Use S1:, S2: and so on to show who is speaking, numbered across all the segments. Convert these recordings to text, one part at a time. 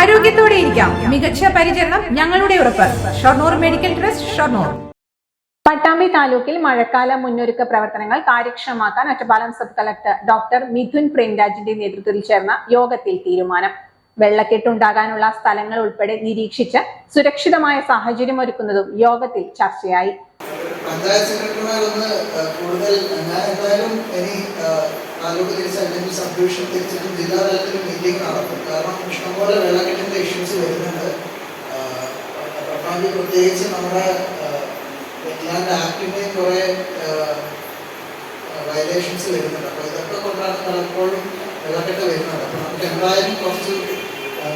S1: ആരോഗ്യത്തോടെ ഇരിക്കാം. മികച്ച പരിചരണം ഞങ്ങളുടെ ഉറപ്പ്. Shoranur medical trust Shoranur.
S2: Pattambi താലൂക്കിൽ മഴക്കാല മുന്നൊരുക്ക പ്രവർത്തനങ്ങൾ കാര്യക്ഷമമാക്കാൻ Ottapalam sub collector doctor Mithun പ്രേംരാജിന്റെ നേതൃത്വത്തിൽ ചേർന്ന യോഗത്തിൽ തീരുമാനം. വെള്ളക്കെട്ടുണ്ടാകാനുള്ള സ്ഥലങ്ങൾ ഉൾപ്പെടെ നിരീക്ഷിച്ച് സുരക്ഷിതമായ സാഹചര്യം ഒരുക്കുന്നതും യോഗത്തിൽ ചർച്ചയായി.
S3: പഞ്ചായത്ത് സെക്രട്ടറിമാരൊന്ന് ഏഹ്, കൂടുതൽ ഞാൻ എന്തായാലും ഇനി താലൂക്ക് തിരിച്ച് അല്ലെങ്കിൽ സബ് ഡിവിഷൻ തിരിച്ചിട്ടും ജില്ലാ തലത്തിൽ മീറ്റിംഗ് നടക്കും. കാരണം ഇഷ്ടംപോലെ വെള്ളക്കെട്ടിന്റെ ഇഷ്യൂസ് വരുന്നുണ്ട്. പട്ടാമ്പി പ്രത്യേകിച്ച് നമ്മുടെ വെറ്റ്ലാൻഡ് ആക്ടിന്റെ കുറേ വയലേഷൻസ് വരുന്നുണ്ട്. അപ്പോൾ ഇതൊക്കെ കൊണ്ടാണ് പലപ്പോഴും വെള്ളക്കെട്ട് വരുന്നത്. അപ്പോൾ നമുക്ക് എന്തായാലും കുറച്ച്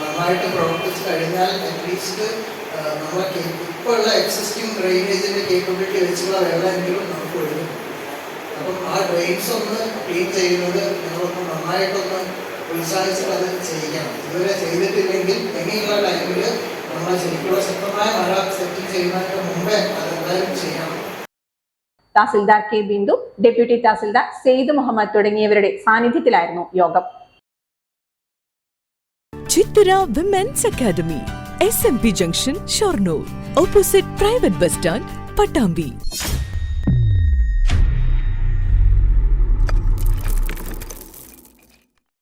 S3: നന്നായിട്ട് പ്രവർത്തിച്ച് കഴിഞ്ഞാൽ അറ്റ്ലീസ്റ്റ് നമ്മളെ ഇപ്പോൾ ഉള്ള എക്സിസ്റ്റിംഗ് ഡ്രെയിനേജിന്റെ കേപ്പബിലിറ്റി വെച്ചുള്ള വെള്ളമെങ്കിലും നമുക്ക് ഒഴുകും അപ്പം ആ ഡ്രെയിൻസ് ഒന്ന് ക്ലീൻ ചെയ്യുന്നത് ഞങ്ങളൊന്ന് നന്നായിട്ടൊന്ന് ഉത്സാഹിച്ചിട്ട് അത് ചെയ്യിക്കണം ഇതുവരെ ചെയ്തിട്ടില്ലെങ്കിൽ ഇനിയുള്ള ടൈമിൽ നമ്മൾ ശരിക്കുള്ള ശക്തമായ മഴ സെറ്റിൽ ചെയ്യുന്നതിന് മുമ്പേ അതെന്തായാലും ചെയ്യണം
S2: തഹസിൽദാർ കെ ബിന്ദു ഡെപ്യൂട്ടി തഹസിൽദാർ സെയ്ദ് മുഹമ്മദ് തുടങ്ങിയവരുടെ സാന്നിധ്യത്തിലായിരുന്നു യോഗം.
S4: Chithra women's academy S M P junction Shoranur opposite private bus stand Pattambi